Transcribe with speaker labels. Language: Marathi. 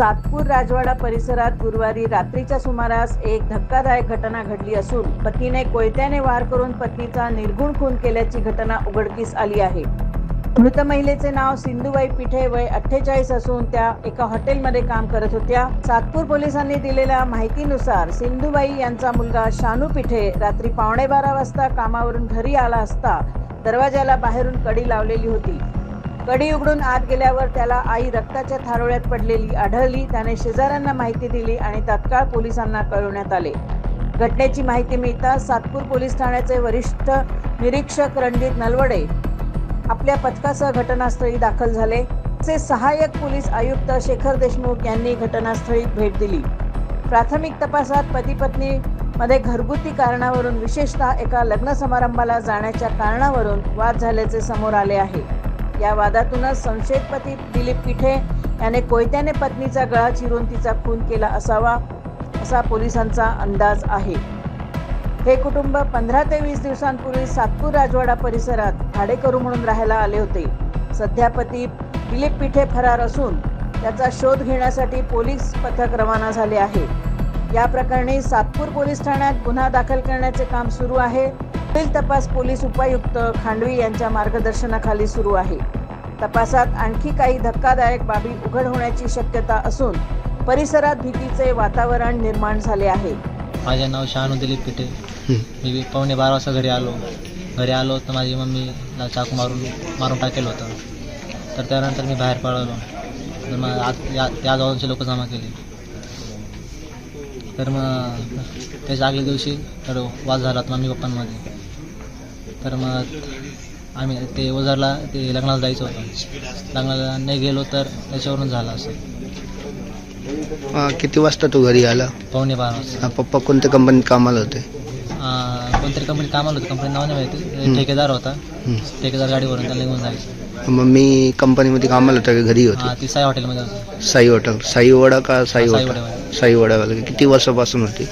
Speaker 1: सातपूर राजवाडा परिसरात गुरुवारी रात्रीच्या सुमारास एक धक्कादायक घटना घडली असून पतीने कोयत्याने वार करून पत्नीचा निर्गुण खून केल्याची घटना उघडकीस आली आहे. मृत महिलेचे नाव सिंधुबाई पिठे वय अठ्ठेचाळीस असून त्या एका हॉटेलमध्ये काम करत होत्या. सातपूर पोलिसांनी दिलेल्या माहितीनुसार सिंधुबाई यांचा मुलगा शानू पिठे रात्री पावणे बारा वाजता कामावरून घरी आला असता दरवाजाला बाहेरून कडी लावलेली होती. कडी उघडून आत गेल्यावर त्याला आई रक्ताच्या थारोळ्यात पडलेली आढळली. त्याने शेजाऱ्यांना माहिती दिली आणि तत्काळ पोलिसांना कळवण्यात आले. घटनेची माहिती मिळताच सातपूर पोलीस ठाण्याचे वरिष्ठ निरीक्षक रणजित नलवडे आपल्या पथकासह घटनास्थळी दाखल झाले. चे सहाय्यक पोलीस आयुक्त शेखर देशमुख यांनी घटनास्थळी भेट दिली. प्राथमिक तपासात पती पत्नी मध्ये घरगुती कारणावरून विशेषतः एका लग्न समारंभाला जाण्याच्या कारणावरून वाद झाल्याचे समोर आले आहे. या वादातूनच संशयित दिलीप पिठे याने कोयत्याने पत्नीचा गळा चिरून तिचा खून केला असावा असा पोलिसांचा अंदाज आहे. हे कुटुंब पंधरा ते वीस दिवसांपूर्वी सातपूर राजवाडा परिसरात भाडेकरू म्हणून राहायला आले होते. सध्या पती दिलीप पिठे फरार असून त्याचा शोध घेण्यासाठी पोलीस पथक रवाना झाले आहे. या प्रकरणी सातपूर पोलीस ठाण्यात गुन्हा दाखल करण्याचे काम सुरू आहे. पुढील तपास पोलीस उपायुक्त खांडवी यांच्या मार्गदर्शनाखाली सुरू आहे. तपासात आणखी काही धक्कादायक बाबी उघड होण्याची शक्यता असून परिसरात भीतीचे वातावरण निर्माण झाले आहे.
Speaker 2: माझे नाव शहानू दिलीप पिठे मी पावणे बारा वाजता घरी आलो. घरी आलो तर माझी मम्मीला चाकू मारून मारून टाकेलं होतं. तर त्यानंतर मी बाहेर पळालो. तर मग आज या या जवळचे लोक जमा केले. तर मग त्याच्या आगल्या दिवशी तर वाद झाला मम्मी पप्पांमध्ये. तर मग आम्ही ते ओझरला ते लग्नाला जायचं होतं. लग्नाला नाही गेलो तर त्याच्यावरून झालं असं.
Speaker 3: किती वाजता तू घरी आला?
Speaker 2: पावणे बारा वाजता.
Speaker 3: पप्पा कोणत्या कंपनीत कामाला होते?
Speaker 2: कोणतरी कंपनी कामाला होती कंपनी नाव नाही माहिती. ठेकेदार होता. ठेकेदार गाडीवरून त्याला निघून जायचं.
Speaker 3: मम्मी कंपनीमध्ये कामाला होता का घरी
Speaker 2: हा
Speaker 3: होती
Speaker 2: ती साई हॉटेलमध्ये होती.
Speaker 3: साई हॉटेल साई वडा का साई
Speaker 2: साई
Speaker 3: हॉटेल
Speaker 2: वड्यामध्ये.
Speaker 3: साई वडावाला किती वर्षापासून होती?